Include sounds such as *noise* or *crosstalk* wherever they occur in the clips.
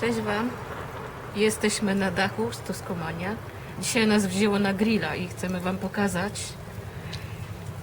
Cześć Wam. Jesteśmy na dachu z Toskomania. Dzisiaj nas wzięło na grilla i chcemy Wam pokazać,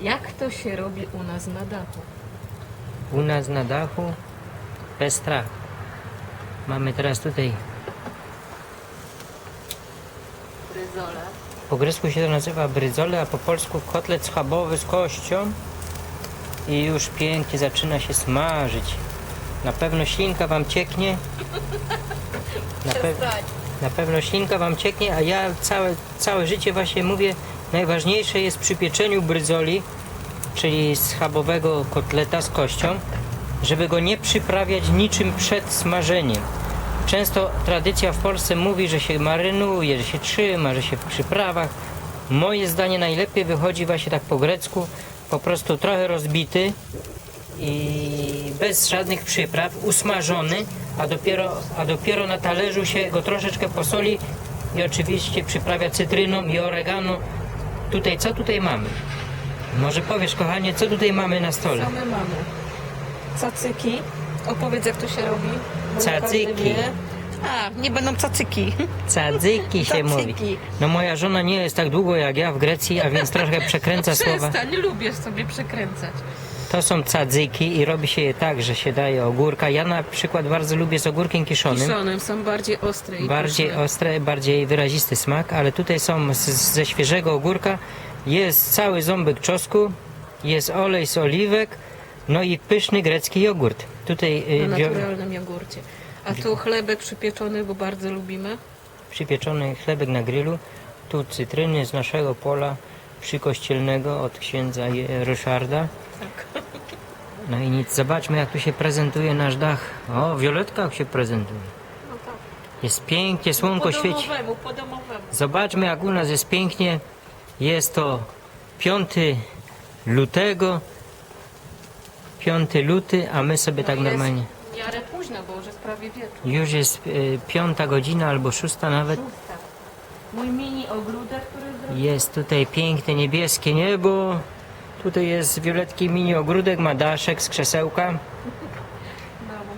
jak to się robi u nas na dachu. U nas na dachu bez strachu. Mamy teraz tutaj, Fryzole. po grecku się to nazywa bryzole, a po polsku kotlet schabowy z kością. I już pięknie zaczyna się smażyć. Na pewno ślinka wam cieknie. Na, na pewno ślinka wam cieknie, a ja całe, całe życie właśnie mówię, najważniejsze jest przy pieczeniu bryzoli, czyli schabowego kotleta z kością, żeby go nie przyprawiać niczym przed smażeniem. Często tradycja w Polsce mówi, że się marynuje, że się trzyma, że się w przyprawach. Moje zdanie najlepiej wychodzi właśnie tak po grecku, po prostu trochę rozbity i bez żadnych przypraw, usmażony, a dopiero, a dopiero na talerzu się go troszeczkę posoli i oczywiście przyprawia cytryną i oregano. Tutaj, co tutaj mamy? Może powiesz, kochanie, co tutaj mamy na stole? Co my mamy? Cacyki. Opowiedz, jak to się robi. bo nie każdy Cacyki. wie. A, nie będą cacyki. Cadzyki się mówi. No moja żona nie jest tak długo jak ja w Grecji, a więc trochę przekręca *laughs* słowa. Przestań, lubisz sobie przekręcać. To są cadzyki i robi się je tak, że się daje ogórka. Ja na przykład bardzo lubię z ogórkiem kiszonym. Kiszonym są bardziej ostre i Bardziej pyszne. ostre, bardziej wyrazisty smak, ale tutaj są z, ze świeżego ogórka. Jest cały ząbek czosnku, jest olej z oliwek, no i pyszny grecki jogurt. Tutaj y, Na naturalnym jogurcie. A tu chlebek przypieczony, bo bardzo lubimy. przypieczony chlebek na grillu. Tu cytryny z naszego pola przykościelnego od księdza Ryszarda. Tak. No i nic, zobaczmy jak tu się prezentuje nasz dach. O, Violetka jak się prezentuje. No tak. Jest pięknie, słonko Po świeci. domowemu, po domowemu. Zobaczmy jak u nas jest pięknie. Jest to 5 lutego. 5 luty, a my sobie tak No jest normalnie. w miarę późno, bo już jest prawie wieczór. Już jest y, piąta godzina albo szósta nawet. Szósta. Mój mini ogródek, który. Jest tutaj piękne niebieskie niebo. Tutaj jest wioletki mini ogródek, ma daszek z krzesełka.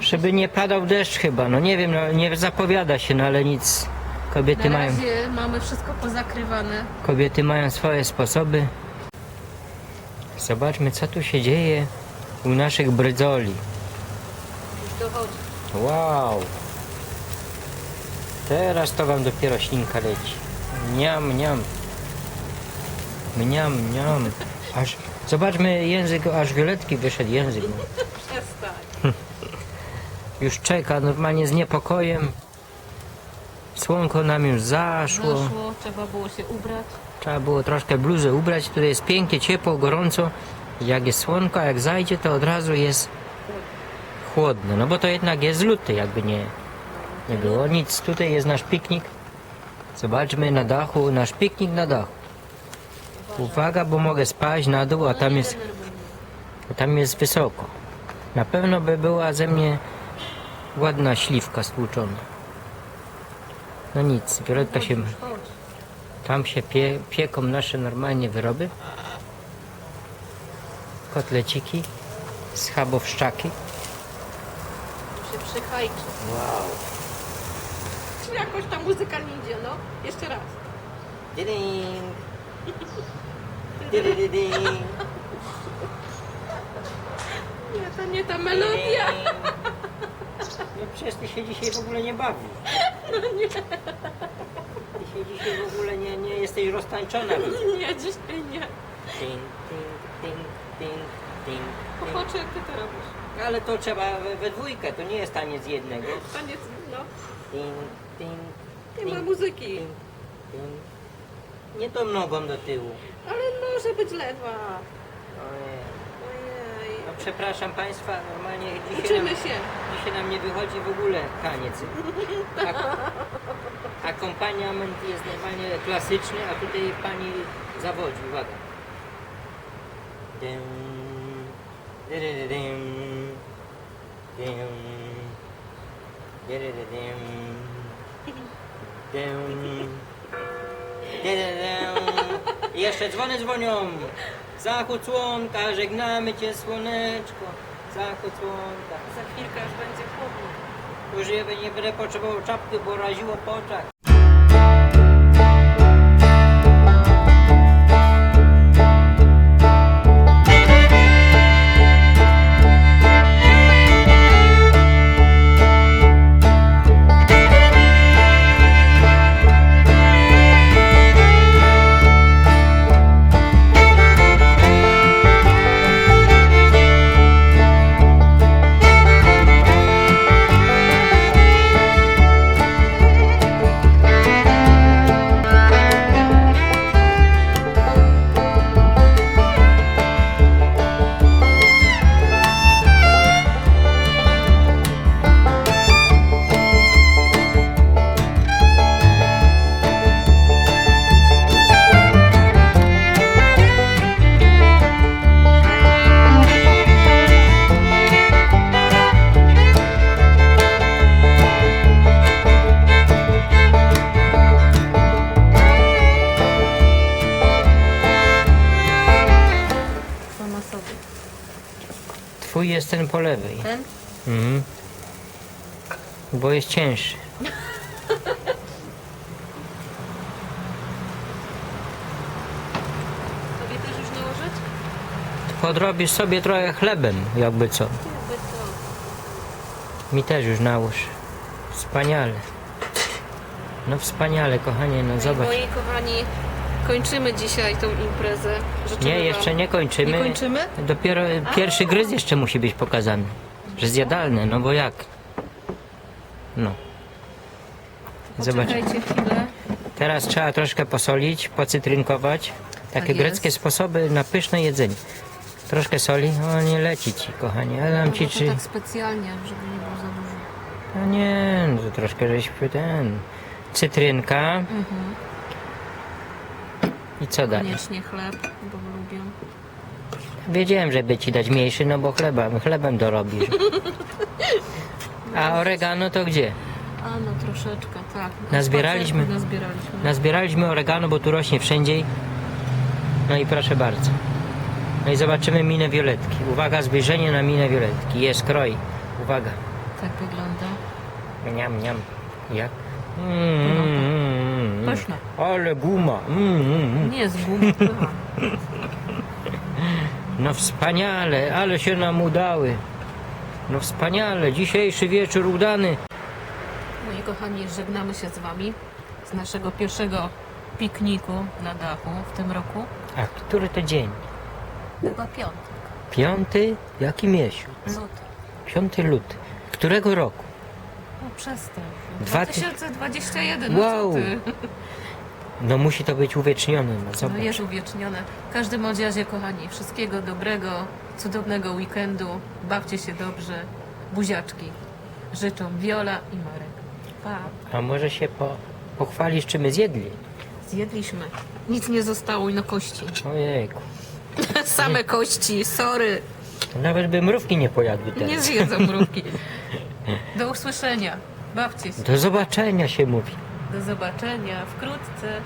Żeby nie padał deszcz chyba, no nie wiem, no, nie zapowiada się, no ale nic. Kobiety Na mają, razie mamy wszystko pozakrywane. kobiety mają swoje sposoby. Zobaczmy co tu się dzieje u naszych brydzoli. Już dochodzi. Wow! Teraz to wam dopiero ślinka leci. Niam, niam. Mniam, mniam. Aż, zobaczmy język, aż wioletki wyszedł język. *laughs* Przestań. *laughs* Już czeka normalnie z niepokojem. Słonko nam już zaszło. Zaszło, trzeba było się ubrać. Trzeba było troszkę bluzę ubrać. Tutaj jest pięknie, ciepło, gorąco. Jak jest słonko, a jak zajdzie, to od razu jest chłodno. No bo to jednak jest luty, jakby nie, nie było. Nic, tutaj jest nasz piknik. Zobaczmy na dachu, nasz piknik na dachu. Uwaga, bo mogę spaść na dół, a tam jest, a tam jest wysoko. Na pewno by była ze mnie ładna śliwka stłuczona. No nic, Violetka się... Tam się pie, pieką nasze normalnie wyroby. Kotleciki, schabowszczaki. Się przychajczy. Wow. Jakoś ta muzyka nie idzie, no. Jeszcze raz. Diding. *laughs* Nie, to nie ta melodia. No przecież ty się dzisiaj w ogóle nie bawisz. No nie, Ty się dzisiaj w ogóle nie, nie jesteś roztańczona. widzę. nie, dzisiaj nie. Ding, ding, ding. Popatrz jak ty to robisz. Ale to trzeba we, we dwójkę, to nie jest taniec jednego. Koniec, no. Ding, ding, Nie ma ding, muzyki. ding, ding. Nie tą nogą do tyłu. Ale może być lewa. Ojej. Ojej. No przepraszam Państwa, normalnie dzisiaj Uczymy nam, się. dzisiaj nam nie wychodzi w ogóle taniec. Ak akompaniament jest normalnie klasyczny, a tutaj Pani zawodzi. Uwaga. Dym, dym, dym. Jeszcze dzwony dzwonią. Zachód słonka, żegnamy Cię słoneczko. Zachód słonka. Za chwilkę już będzie chłodno. Już nie, będę potrzebował czapki, bo raziło po. Twój jest ten po lewej. Ten? Mhm. Bo jest cięższy. Tobie też już nałożyć? Podrobisz sobie trochę chlebem, jakby co. Jakby to. Mi też już nałóż. Wspaniale. No wspaniale, kochanie, no zobacz. Moi kochani, kończymy dzisiaj tą imprezę. Życzymy Nie, wam- jeszcze nie kończymy. Nie kończymy? Dopiero pierwszy gryz jeszcze musi być pokazany. Że zjadalne, no bo jak? No. Zobacz. Poczekajcie chwilę. Teraz trzeba troszkę posolić, pocytrynkować. Takie Tak greckie sposoby na pyszne jedzenie. Troszkę soli, o nie leci ci, kochanie. Ja dam ci No, to czy... tak specjalnie, żeby nie było za dużo. No nie, no to troszkę żeśmy ten... Cytrynka. Mhm. I co dalej? Koniecznie chleb, bo lubię. Wiedziałem, żeby ci dać mniejszy, no bo chlebem, chlebem dorobisz. A oregano to gdzie? A no troszeczkę, tak. Nazbieraliśmy? Spacerku Nazbieraliśmy. Nazbieraliśmy oregano, bo tu rośnie wszędzie. No i proszę bardzo. No i zobaczymy minę violetki. Uwaga, zbliżenie na minę violetki. Jest kroj. Uwaga. Tak wygląda. Niam, niam. Jak? Mm. Pyszne. Ale guma. Mm, mm. Nie z gumy pycha. No wspaniale, ale się nam udały. No wspaniale, dzisiejszy wieczór udany. Moi kochani, żegnamy się z Wami z naszego pierwszego pikniku na dachu w tym roku. A który to dzień? Chyba piątek. Piąty? Jaki miesiąc? Luty. Piąty luty. Którego roku? No przestań. Dwa ty- 2021, no Wow. co ty? No musi to być uwiecznione, no No zobacz. jest uwiecznione. W każdym razie, kochani, wszystkiego dobrego, cudownego weekendu. Bawcie się dobrze. Buziaczki. Życzą Wiola i Marek. Pa. A może się po, pochwalisz, czy my zjedli? Zjedliśmy. Nic nie zostało i na kości. Ojejku. *laughs* Same kości, sorry. Nawet by mrówki nie pojadły Nie teraz. zjedzą mrówki. *laughs* Do usłyszenia. Bawcie się. Do zobaczenia się mówi. Do zobaczenia wkrótce.